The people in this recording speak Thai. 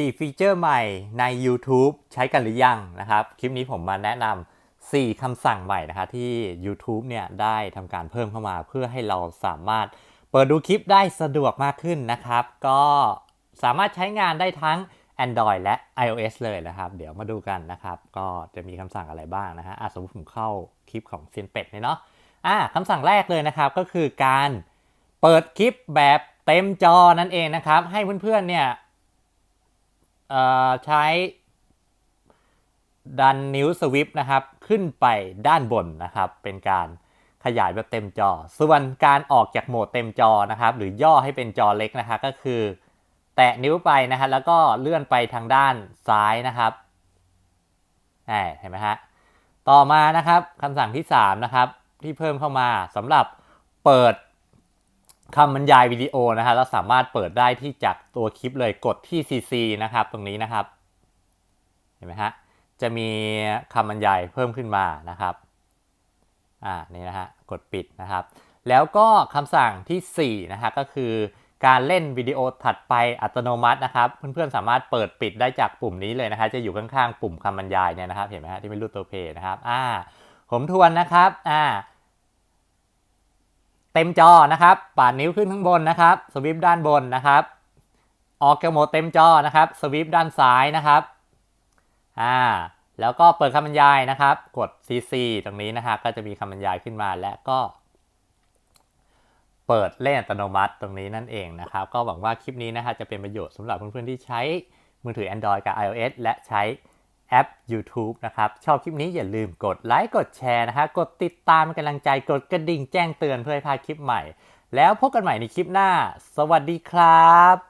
4 ฟีเจอร์ใหม่ใน YouTube ใช้กันหรือยังนะครับ คลิปนี้ผมมาแนะนำ 4คำสั่งใหม่นะครับที่ YouTube เนี่ยได้ทำการเพิ่มเข้ามา เพื่อให้เราสามารถเปิดดูคลิปได้สะดวกมากขึ้นนะครับ ก็สามารถใช้งานได้ทั้ง Android และ iOS เลยนะครับ เดี๋ยวมาดูกันนะครับ ก็จะมีคำสั่งอะไรบ้างนะฮะสมมติผมเข้าคลิปของเซียนเป็ดเนี่ยเนาะอะคำสั่งแรกเลยนะครับก็คือการเปิดคลิปแบบเต็มจอนั่นเองนะครับ ให้เพื่อนๆเนี่ยเอ่อ ใช้ดันนิ้วสวิปนะครับขึ้นไปด้านบนนะครับ เป็นการขยายแบบเต็มจอ ส่วนการออกจากโหมดเต็มจอนะครับ หรือย่อให้เป็นจอเล็กนะคะก็คือ แตะนิ้วไปนะฮะแล้วก็เลื่อนไปทางด้านซ้ายนะครับอ่เห็นไหมฮะต่อมานะครับคำสั่งที่ 3 นะครับ ที่เพิ่มเข้ามาสำหรับเปิด คำบรรยายวิดีโอนะฮะแล้วสามารถเปิดได้ที่จากตัวคลิปเลยกดที่ CC นะครับ ตรงนี้นะครับ เห็นไหมฮะ จะมีคำบรรยายเพิ่มขึ้นมานะครับ อ่า นี่นะฮะ กดปิดนะครับ แล้วก็คำสั่งที่ 4 นะฮะ ก็คือการเล่นวิดีโอถัดไปอัตโนมัตินะครับ เพื่อนๆ สามารถเปิดปิดได้จากปุ่มนี้เลยนะครับจะอยู่ข้างๆ ปุ่มคำบรรยายเนี่ยนะครับ เห็นไหมฮะ ที่เป็นรูปตัวเพย์นะครับ อ่า ผมทวนนะครับ อ่า ต็มจอนะครับปาดนิ้วขึ้นข้างบนนะครับสวิปด้านบนนะครับออกจากโหมดเต็มจอนะครับสวิปด้านซ้ายนะครับอ่าแล้วก็เปิดคำบรรยายนะครับ กด CC ตรงนี้นะฮะก็จะมีคำบรรยายขึ้นมาและก็ เปิดเล่นอัตโนมัติตรงนี้นั่นเองนะครับ ก็หวังว่าคลิปนี้นะฮะจะเป็นประโยชน์สำหรับเพื่อนๆที่ใช้มือถือ Android กับ iOS และใช้ แอป YouTube นะครับ ชอบคลิปนี้อย่าลืมกดไลค์กดแชร์นะฮะกดติดตามเป็นกำลังใจกดกระดิ่งแจ้งเตือนเพื่อให้พลาดคลิปใหม่ แล้วพบกันใหม่ในคลิปหน้า สวัสดีครับ